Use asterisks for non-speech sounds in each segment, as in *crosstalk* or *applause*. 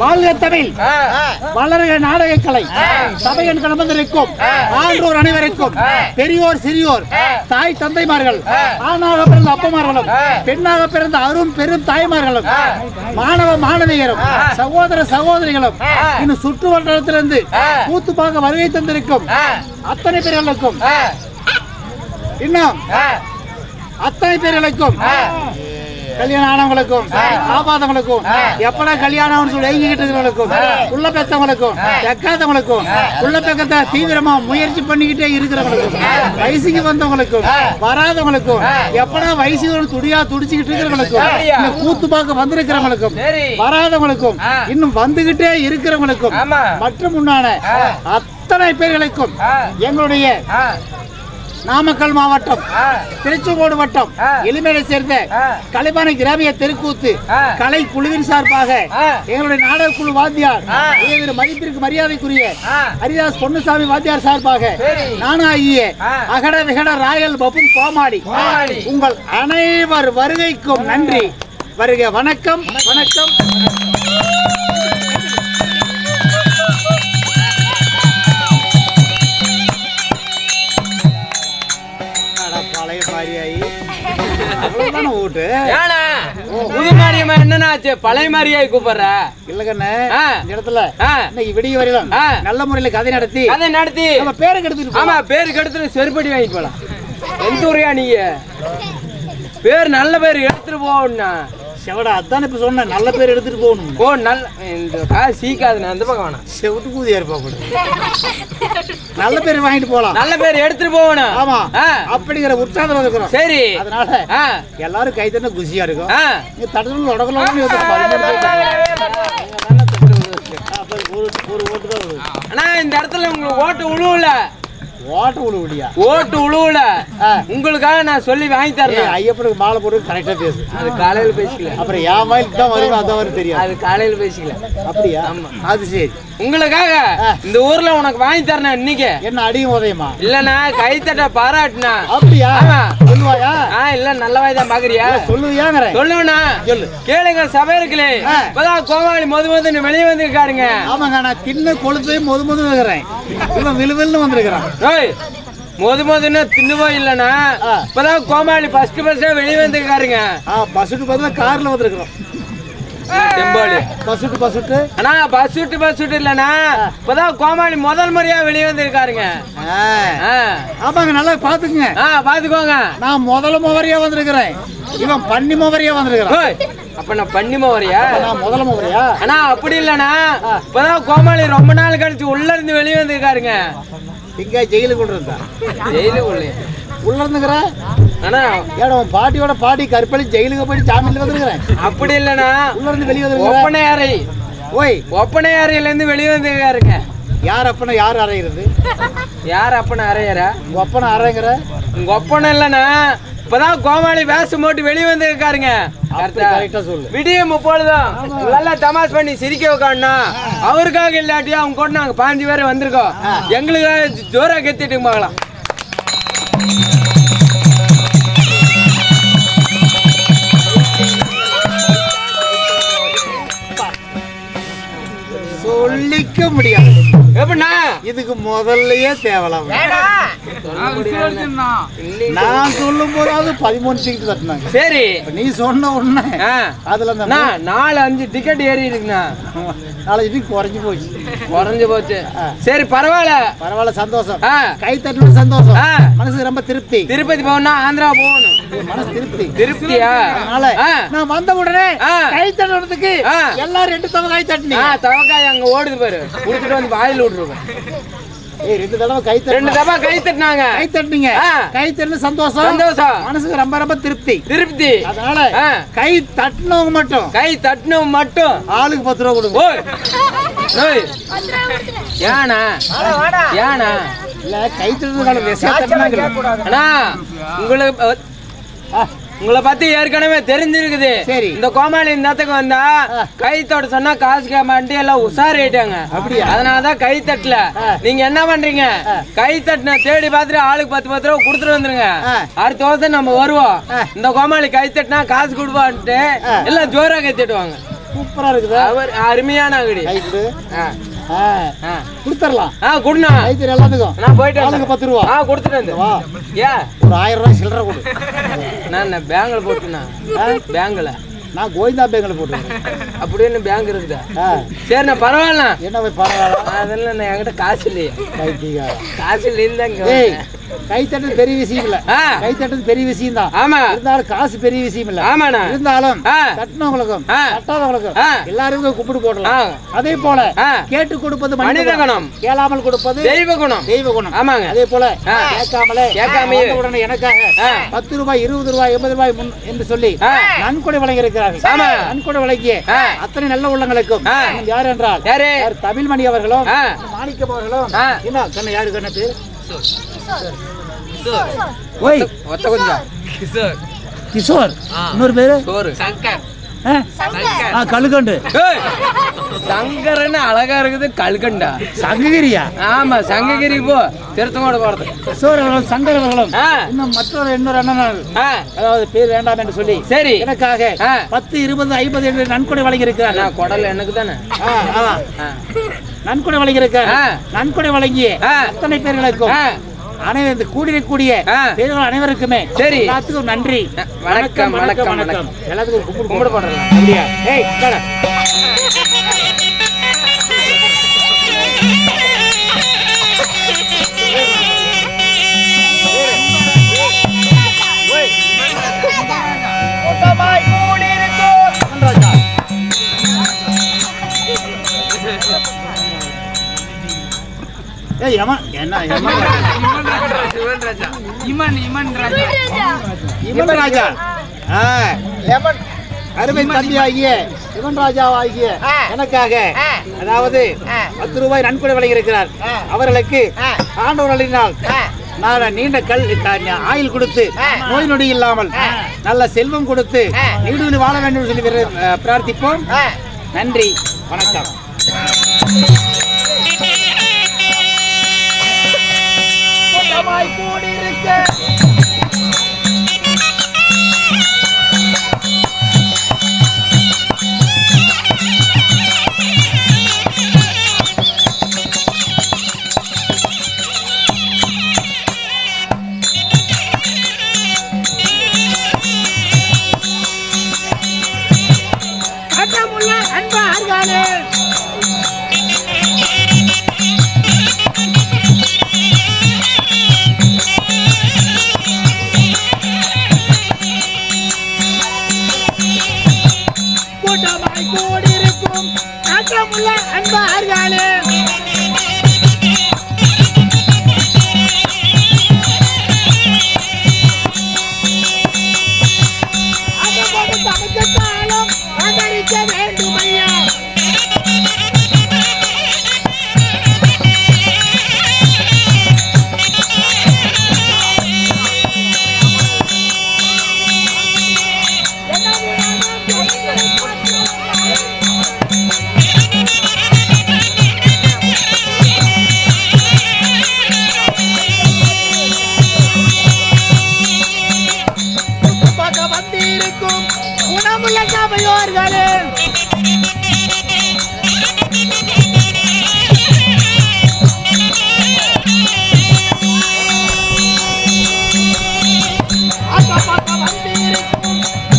வாழ்க தமிழ். வளர்க நாடகக்கலை. சபையின் கடமந்திருக்கும் ஆன்றோர் அனைவருக்கும். பெரியோர் சிறியோர் தாய் தந்தைமார்கள் ஆணாக பிறந்த அப்பமார்களும் பெண்ணாக பிறந்த அரும் பெரும் தாய்மார்களும் மாணவ மாணவியரும் சகோதர சகோதரிகளும் இன்னும் சுற்று வட்டாரத்திலிருந்து கூத்து பார்க்க வருகை தந்திருக்கும் அத்தனை பேர்களுக்கும். இன்னும் அத்தனை பேர்களுக்கும் கல்யாணம் ஆனவங்களுக்கும் ஆபாதவங்களுக்கும் எப்படா கல்யாணம்னு சொல்லி எங்கிட்டு இருக்கிறவங்களுக்கும் உள்ள பெத்தவங்களுக்கும் எக்காதவங்களுக்கும் உள்ள பெக்கத்தை தீவிரமா முயற்சி பண்ணிக்கிட்டே இருக்கிறவங்களுக்கும் வயசுக்கு வந்தவங்களுக்கும் வராதவங்களுக்கும் எப்படா வயசு வரும் துடியா துடிச்சுக்கிட்டு இருக்கிறவங்களுக்கும் கூத்து பார்க்க வந்திருக்கிறவங்களுக்கும் வராதவங்களுக்கும். இன்னும் வந்துகிட்டே இருக்கிறவங்களுக்கும் மற்றும் உண்டான அத்தனை பேர்களுக்கும் எங்களுடைய நாமக்கல் மாவட்டம் திருச்செங்கோடு வட்டம். எளிமையை சேர்ந்த ஆ. கலைபானை கிராமிய தெருக்கூத்து. கலை குழுவின் சார்பாக. எங்களுடைய நாடக குழு வாத்தியார் மதிப்பிற்கு மரியாதைக்குரிய. ஹரிதாஸ் பொன்னுசாமி வாத்தியார் சார்பாக சரி. நானாகிய. அகட விகட ராயல் கோமாளி கோமாளி. உங்கள் அனைவர் வருகைக்கும் நன்றி வருக வணக்கம் வணக்கம் ஓட்டு ஏண்ணா புது மாரியம்மா என்னண்ணா ஆச்சு பழைய மாதிரியாய் கூப்பிடுற. இல்லக்கண்ணே ஆ. இந்த இடத்துல இன்னைக்கு விடிய வரையிலும். நல்ல முறையில கதை நடத்தி அதை நடத்தி. நம்ம பேரை கெடுத்துட்டு ஆமா. பேரு கெடுத்துட்டு செருப்படி வாங்கிட்டு போலாம். எந்த ஊரையா நீங்க? பேர் நல்ல பேர் எடுத்துட்டு போகணும்னா செவடா அதான் இப்ப சொன்னேன். நல்ல பேர் எடுத்துட்டு போகணும். ஓ நல்ல இந்த காசு சீக்காதுண்ணா அந்த பக்கம் வேணாம். செவிட்டு கூதியா இருப்பா கூட நல்ல பேர் வாங்கிட்டு போலாம். நல்ல பேர் எடுத்துட்டு போகணும். ஆமா. அப்படிங்கிற உற்சாகம் இருக்கிறோம். சரி. அதனால எல்லாரும் கை தண்ண குஷியா இருக்கும். தடத்துல உடக்கலாம் ஒரு ஓட்டு தான். அண்ணா இந்த இடத்துல உங்களுக்கு ஓட்டு உழுவுல. ஓட்ட உழுவுல. உங்களுக்காக நான் சொல்லி வாங்கி தரேன். ஐயப்பனுக்கு மாலை போட்டு கரெக்டா பேசு. அது காலையில பேசிக்கல. அப்புறம் என் மயிலுக்கு தான் வரும் அதான் வரும் தெரியாது. அது காலையில பேசிக்கல. அப்படியா? ஆமா. அது சரி. உங்களுக்காக. இந்த ஊர்ல உனக்கு வாங்கி தரேன் இன்னைக்கு. என்ன அடியும் உதயமா? இல்லண்ணா கைத்தட்ட பாராட்டுனா அப்படியா. சொல்லுவாயா? ஆ இல்ல நல்ல வாய்தான் பாக்குறியா? சொல்லுவியாங்கிறேன். சொல்லுவண்ணா. சொல்லு. கேளுங்க சபையிருக்கலே ஆ. இப்பதான் கோமாளி மொத மொதன்னு வெளியே வந்திருக்காருங்க. ஆமாங்க நான் தின்ன கொழுப்பே மொது மொது இருக்கிறேன். இவன் விழு விழுன்னு வந்திருக்கிறான் ஓய் மொத மொதன்னு தின்னுவோ இல்லண்ணா ஆ. இப்பதான் கோமாளி ஃபர்ஸ்ட் ஃபர்ஸ்டா வெளியே வந்திருக்காருங்க. ஆ பஸ்ஸுட்டு பதிலா கார்ல வந்திருக்கிறோம். தெம்பாளி. பஸ்ஸுட்டு பஸ்ஸுட்டு அண்ணா பஸ் விட்டு பஸ் விட்டு இல்லண்ணா இப்பதான் கோமாளி முதல் முறையா வெளியே வந்திருக்காருங்க. ஆமாங்க நல்லா பாத்துக்குங்க. ஆ பாத்துக்கோங்க. நான் முதல்ல முவரியா வந்திருக்கிறேன். இவன் பன்னி முவரியா வந்திருக்கிறான். அப்ப நான் பண்ணிமா வரியா நான் முதல்ல முவரியா அண்ணா அப்படி இல்லண்ணா இப்பதான் கோமாளி ரொம்ப நாள் கழிச்சு உள்ள இருந்து வெளியே வந்திருக்காருங்க. இங்க ஜெயிலுக்கு கொண்டு இருந்தா ஜெயிலு உள்ளே உள்ள இருந்துக்கிற? அண்ணா. ஏடா உன் பாட்டியோட பாட்டி கருப்பள்ளி ஜெயிலுக்கு போய் ஜாமீன்ல வந்திருக்கிறேன் அப்படி இல்லண்ணா. உள்ள இருந்து வெளியே வந்திருக்கிற? ஒப்பனை அறை. ஓய். ஒப்பனை அறையில இருந்து வெளியே வந்திருக்காருங்க யார் அப்பனை யார் அறையிறது? யார் அப்பனை அறையறா? உங்க அப்பனை அறைங்கிற? உங்க ஒப்பனை இல்லண்ணா. இப்பதான் கோமாளி வேஷம் போட்டு வெளியே வந்திருக்காருங்க. கரெக்டா? கரெக்டா சொல்லு. விடிய முப்பொழுதும் நல்லா தமாஷ் பண்ணி சிரிக்க வைக்காண்ணா அவருக்காக இல்லாட்டியும் அவங்க கூட நாங்க பாஞ்சு பேர் வந்திருக்கோம். எங்களுக்காக ஜோரா கெத்திட்டு பார்க்கலாம் சொல்லிக்க முடியாது. எப்படிண்ணா? இதுக்கு முதல்லயே தேவலாம். நான் சொல்லும் போதாவது பதிமூணு டிக்கெட் தட்டினாங்க சரி. இப்ப நீ சொன்ன உடனே ஆ. அதுல நாலு அஞ்சு டிக்கெட் ஏறி இருக்குண்ணா. நாலஞ்சு டிக்கெட் குறைஞ்சு போச்சு. குறைஞ்சு போச்சு. சரி பரவாயில்ல. பரவாயில்ல சந்தோஷம். ஆ, கை தட்டின சந்தோஷம். ஆ. மனசுக்கு ரொம்ப திருப்தி. திருப்பதி போகணும்னா ஆந்திரா போகணும். மனசு திருப்தி. திருப்தியா? அதனால. நான் வந்த உடனே. கை தட்டுறதுக்கு ஆ. எல்லாரும் ரெண்டு ஆ தட்டினீங்க தவக்காய் அங்க ஓடுது பாரு. குடிச்சிட்டு வந்து வாயில் விட்டுருவேன் ஏய் ரெண்டு தடவை கை ரெண்டு தட்டினாங்க. கை தட்டினீங்க. கை தட்டின சந்தோஷம். சந்தோஷம். மனசுக்கு ரொம்ப ரொம்ப திருப்தி. திருப்தி. அதனால. கை தட்டினவங்க மட்டும். கை தட்டினவன் மட்டும். ஆளுக்கு பத்து ரூபா கொடுங்க. ஓய். ஏனா ஏனா இல்ல கை விஷயம் தட்டினாங்க. அண்ணா உங்களுக்கு உங்களை பத்தி ஏற்கனவே தெரிஞ்சிருக்குது சரி. இந்த கோமாளி இந்த இடத்துக்கு வந்தா. கை தொட சொன்னா காசு கேமாட்டி எல்லாம் உஷாராயிட்டாங்க அப்படியா? அதனாலதான் கை தட்டல. நீங்க என்ன பண்றீங்க. கை தட்டின தேடி பார்த்துட்டு ஆளுக்கு பத்து பத்து ரூபா கொடுத்துட்டு வந்துருங்க. அடுத்த வருஷம் நம்ம வருவோம். இந்த கோமாளி கை தட்டினா காசு கொடுப்பான்ட்டு. எல்லாம் ஜோரா கை தட்டுவாங்க சூப்பரா இருக்குது அவர் அருமையான அகடி கொடுத்துடலாம். ஆ கொடுண்ணா. கை தரு எல்லாத்துக்கும். நான் போயிட்டு ஆளுக்கு. பத்து ரூபா. ஆ கொடுத்துட்டு வா. ஏன் ஒரு ஆயிரம் ரூபாய் சில்லறை கொடு. நான் பேங்க்ல போட்டுனா பேங்க்ல. நான் கோவிந்தா பேங்கில் போட்டுருக்கேன். அப்படின்னு பேங்க் இருக்குதா? சரிண்ணா பரவாயில்ல. என்ன போய் பரவாயில்ல? அதெல்லாம் நான் என்கிட்ட காசு இல்லையே. காசு இல்லைன்னு தான் இங்க ஏய் வந்தேன். கை தட்டுறது பெரிய விஷயம் இல்ல. ஆ. கை தட்டுறது பெரிய விஷயம் தான். ஆமா. இருந்தாலும் காசு பெரிய விஷயம் இல்ல. ஆமாண்ணா. இருந்தாலும் தட்டினவங்களுக்கும். தட்டாதவங்களுக்கும். எல்லாருக்கும் கூப்பிட்டு ஆ. போடலாம். அதே போல கேட்டு கொடுப்பது மனித குணம். கேளாமல் கொடுப்பது தெய்வ குணம். தெய்வ குணம். ஆமாங்க. அதே போல. கேட்காமலே கேட்காமையே. வந்த உடனே எனக்காக. பத்து ரூபாய் இருபது ரூபாய் எண்பது ரூபாய் முன் என்று சொல்லி. நன்கொடை வழங்கி இருக்கிறார்கள் ஆமா. நன்கொடை வழங்கிய. அத்தனை நல்ல உள்ளங்களுக்கும் யார்? என்றால் தமிழ்மணி அவர்களும் மாணிக்கம் அவர்களும். என்ன? யாரு கண்ணு பேர்? ஓய் ஒத்த கொஞ்சம் கிஷோர் இன்னொரு பேரு சோறு சங்கர் கழுகண்டு சங்கரன்னு அழகா இருக்குது கல்கண்டா சங்ககிரியா ஆமா சங்ககிரி போ திருத்தங்கோட போறது கிஷோர் அவர்களும் சங்கர் அவர்களும் ஆ இன்னும் மற்றொரு இன்னொரு அண்ணன் அதாவது பேர் வேண்டாம் என்று சொல்லி சரி எனக்காக. பத்து இருபது ஐம்பது என்று நன்கொடை வழங்கி நான் குடல் எனக்கு தானே நன்கொடை வழங்கி இருக்கார் ஆ. நன்கொடை வழங்கிய. அத்தனை பேர்களுக்கும் ஆ அனைவரும் இந்த கூடியிருக்கக்கூடிய ஆ. பேர்கள் அனைவருக்குமே சரி. எல்லாத்துக்கும் நன்றி வணக்கம், வணக்கம், வணக்கம் எல்லாத்துக்கும் கும்பிடு கும்பிடு போடுறேன். அப்படியா ஏய். ராஜா. ஏய் என்ன யமன் ராஜா. இவன் ராஜா. ஆ, அருமை தம்பி ஆகிய இவன் ராஜா ஆகிய எனக்காக. அதாவது பத்து ரூபாய் நன்கொடை வழங்கியிருக்கிறார் அவர்களுக்கு ஆண்டவர்களினால் நான் நீண்ட கல் ஆயுள் கொடுத்து நோய் நொடி இல்லாமல் நல்ல செல்வம் கொடுத்து நீடுவில் வாழ வேண்டும் என்று சொல்லி பிரார்த்திப்போம். நன்றி. வணக்கம். ஜெயிக்க கூட்டமாய் கூடியிருக்கும் நாட்டமுள்ள அன்பார்களே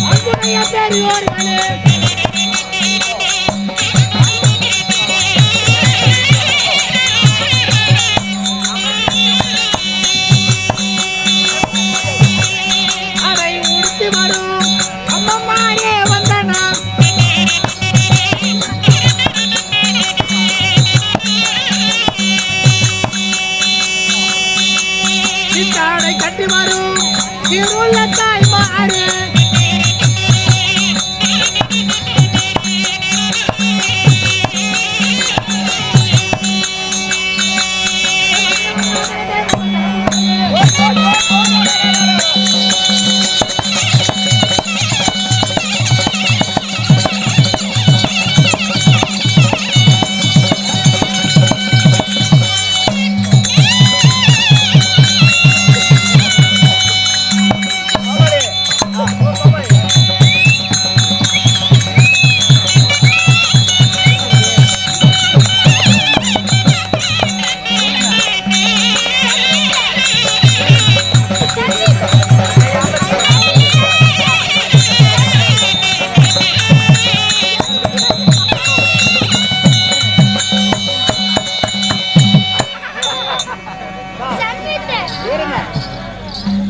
அன்புடைய பெரியோர்களே அதை உடுத்தி வரும் யாரு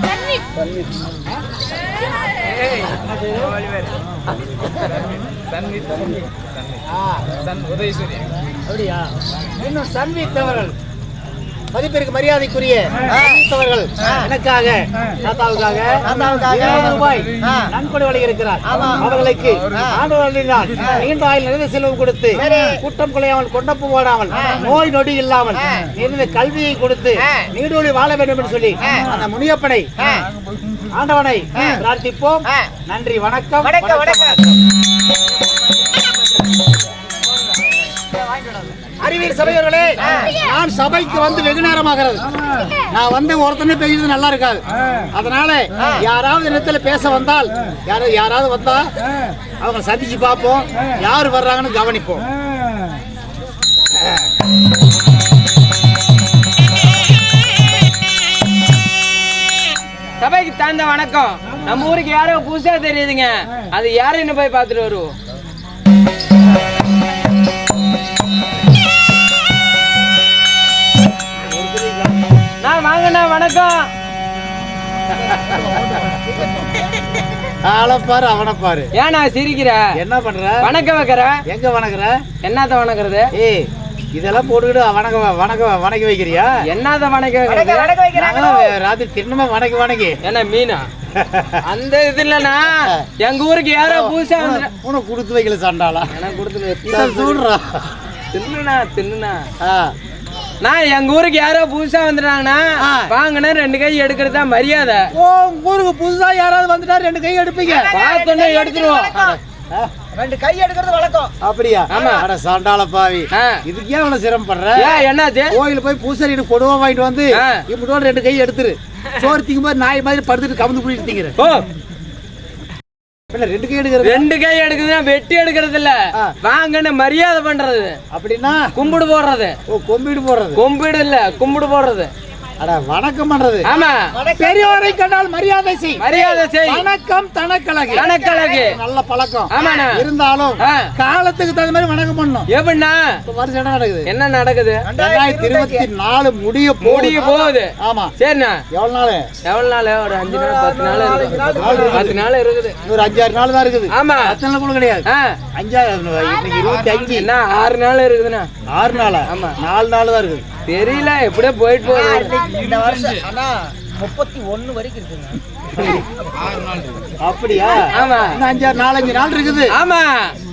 சன்வித் சன்வித் சன் உதயசூரியன் அப்படியா இன்னும் சன்வித் அவர்கள் மதிப்பிற்கு மரியாதைக்குரிய அவர்கள் எனக்காக தாத்தாவுக்காக இருபது ரூபாய் நன்கொடை வழங்கியிருக்கிறார். அவர்களுக்கு ஆண்டவர்களினால் நீண்ட ஆயுள் நிறைந்த செல்வம் கொடுத்து குற்றம் குலையாமல் கொண்டப்பு போடாமல் நோய் நொடி இல்லாமல் நிறைந்த கல்வியை கொடுத்து நீடோழி வாழ வேண்டும் என்று சொல்லி அந்த முனியப்பனை ஆண்டவனை பிரார்த்திப்போம். நன்றி வணக்கம். வணக்கம் வணக்கம். அறிவியல் சபையர்களே நான் சபைக்கு வந்து வெகு நேரமாகிறது நான் வந்து ஒருத்தனே பேசுறது நல்லா இருக்காது. அதனால யாராவது இடத்துல பேச வந்தால் யாராவது யாராவது வந்தா அவங்க சந்திச்சு பார்ப்போம். யார் வர்றாங்கன்னு கவனிப்போம். சபைக்கு தகுந்த வணக்கம். நம்ம ஊருக்கு யாரோ புதுசா தெரியுதுங்க. அது யாருன்னு போய் பார்த்துட்டு வருவோம் வாங்கண்ணா வணக்கம். ஆளை பாரு அவனை பாரு. ஏன்னா சிரிக்கிற? என்ன பண்ற? வணக்கம் வைக்கிற? எங்க வணங்குற என்னத்த வணங்குறது ஏய் இதெல்லாம் போட்டுக்கிட்டு வணக்க வணக்க வணக்கி வைக்கிறியா? என்னத்த வணக்க வைக்கிறது நாங்களாம் ராத்திரி தின்னமா வணக்கி வணக்கி. என்ன மீனா? அந்த இது இல்லைண்ணா. எங்க ஊருக்கு யாரோ புதுசா வந்து உனக்கு கொடுத்து வைக்கல சண்டாளா? எனக்கு கொடுத்து தின்னுண்ணா. ஆ, நான் எங்க ஊருக்கு யாரோ புதுசா வந்துட்டாங்கன்னா ஆ. வாங்கினா ரெண்டு கை எடுக்கிறது தான் மரியாதை. ஓ உங்க ஊருக்கு புதுசா யாராவது வந்துட்டா ரெண்டு கை எடுப்பீங்க. பார்த்தோன்னே எடுத்துருவோம். ரெண்டு கை எடுக்கிறது வழக்கம். அப்படியா? ஆமா. அட பாவி. ஆ. இதுக்கு ஏன் அவ்வளவு சிரமப்படுற? என்னாச்சு? கோயில போய் பூசரிட்டு கொடுவா வாங்கிட்டு வந்து ஆ. இப்படி ரெண்டு கை எடுத்துரு. *laughs* சோறு திங்கும் போது நாய் மாதிரி படுத்துட்டு கவுந்து பிடிச்சி திங்கிற ஓ. இல்ல ரெண்டு கை எடுக்கிறது? ரெண்டு கை எடுக்குதுன்னா வெட்டி எடுக்கிறது இல்ல. வாங்கன்னு மரியாதை பண்றது. அப்படின்னா? கும்பிடு போடுறது. ஓ கொம்பிடு போடுறது. கும்பிடு இல்ல கும்பிடு போடுறது. வணக்கம் பண்றது. ஆமா. பெரியவரை கண்டால் மரியாதை செய். மரியாதை செய். வணக்கம் தனக்கழகு. கணக்கழகு நல்ல பழக்கம். ஆமாண்ணா. இருந்தாலும். காலத்துக்கு தகுந்த மாதிரி வணக்கம் பண்ணணும். எப்படின்னா வருஷம் என்ன நடக்குது? என்ன நடக்குது? ரெண்டாயிரத்தி இருபத்தி நாலு முடிய முடிய போகுது. ஆமா. சரிண்ணா. எவ்வளவு நாள்? எவ்வளவு நாள்? ஒரு அஞ்சு நாள் பத்து நாள் பத்து நாள் இருக்குது. ஒரு அஞ்சாறு நாள் தான் இருக்குது. ஆமா. பத்து நாள் கூட கிடையாது. அஞ்சாறு இருபத்தி அஞ்சு. என்ன ஆறு நாள் இருக்குதுண்ணா. ஆறு நாளா? ஆமா. நாலு நாள் தான் இருக்குது. தெரியல எப்படியே போயிட்டு போகுது. இந்த வருஷம் ஆனா முப்பத்தி ஒண்ணு வரைக்கும் இருக்குங்க. அப்படியா? ஆமா. அஞ்சாறு நாலஞ்சு நாள் இருக்குது. ஆமா.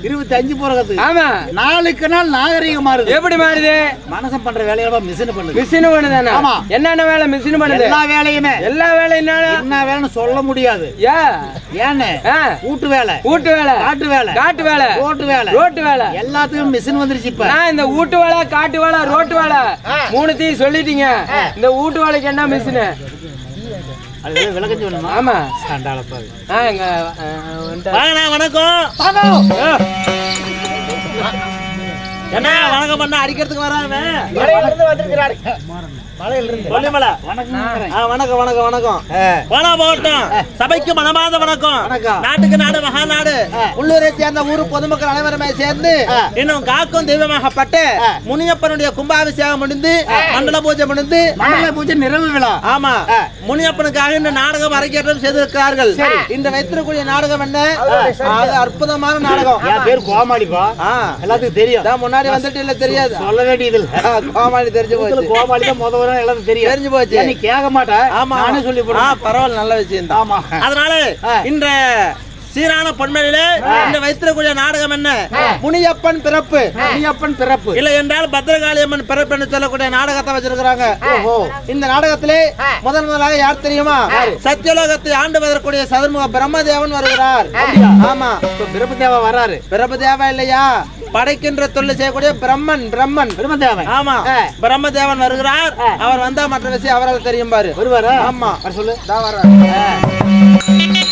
இருபத்தி அஞ்சு ஆமா. நாளுக்கு நாள் நாகரீகம் மாறுது. எப்படி மாறுது? மனசன் பண்ற வேலையோட மிஷின் பண்ணுது. மிஷின் பண்ணுதானே ஆமா. என்னென்ன வேலை? மிஷின் பண்ணுது. எல்லா வேலையுமே. எல்லா வேலையும் என்ன வேலைன்னு சொல்ல முடியாது. ஏன்னு? ஆ, வீட்டு வேலை. வீட்டு வேலை. காட்டு வேலை. காட்டு வேலை. ரோட்டு வேலை. ரோட்டு வேலை. எல்லாத்துக்கும் மிஷின் வந்துருச்சு இப்ப. இந்த வீட்டு வேலை காட்டு வேலை ரோட்டு வேலை. மூணுத்தையும் சொல்லிட்டீங்க. இந்த வீட்டு வேலைக்கு என்ன மிஷின் அது ஆமா. ஆ. வணக்கம். என்ன வணக்கம் பண்ண அடிக்கிறதுக்கு வராங்க வணக்கம். வணக்கம் வணக்கம் போனா போகட்டும். சபைக்கு மனமார்ந்த வணக்கம். நாட்டுக்கு நாடு மகாநாடு உள்ளூரை சேர்ந்த ஊர் பொதுமக்கள் அனைவருமே சேர்ந்து. இன்னும் காக்கும் தெய்வமாகப்பட்டு. முனியப்பனுடைய கும்பாபிஷேகம் முடிந்து மண்டல பூஜை முடிந்து மண்டல பூஜை நிறைவு விழா. ஆமா. முனியப்பனுக்காக இந்த நாடகம் அரங்கேற்றம் செய்திருக்கிறார்கள். இந்த வைத்திருக்கூடிய நாடகம் என்ன? அற்புதமான நாடகம். என் பேர் கோமாளிப்பா. எல்லாத்துக்கும் தெரியும். இதான் முன்னாடி வந்துட்டு இல்ல தெரியாது. சொல்ல வேண்டியது இல்ல கோமாளி தெரிஞ்சு போச்சு. கோமாளி தான் முத வர எல்லாத்துக்கும் தெரியும். தெரிஞ்சு போச்சு. நீ கேட்க மாட்ட? ஆமா நானே சொல்லி பரவாயில்ல நல்ல விஷயம் தான் ஆமா. அதனால. இந்த சீரான பொன்மலையில இந்த வைத்திருக்கூடிய நாடகம் என்ன? முனியப்பன் பிறப்பு. முனியப்பன் பிறப்பு. இல்ல என்றால் பத்ரகாளி அம்மன் பிறப்பு என்று சொல்லக்கூடிய நாடகத்தை வச்சிருக்கிறாங்க. இந்த நாடகத்திலே முதல் முதலாக யார் தெரியுமா? சத்தியலோகத்தை ஆண்டு வரக்கூடிய சதுர்முக பிரம்மதேவன் வருகிறார். ஆமா. பிரபு தேவா வராரு. பிரம்மதேவா இல்லையா? படைக்கின்ற தொழில் செய்யக்கூடிய பிரம்மன் பிரம்மன். பிரம்ம தேவன் ஆமா. பிரம்மதேவன் வருகிறார். அவர் வந்தா மற்ற விஷயம் அவரால் தெரியும் பாரு. வருவாரா? ஆமா. சொல்லு. தான் வர்றார்.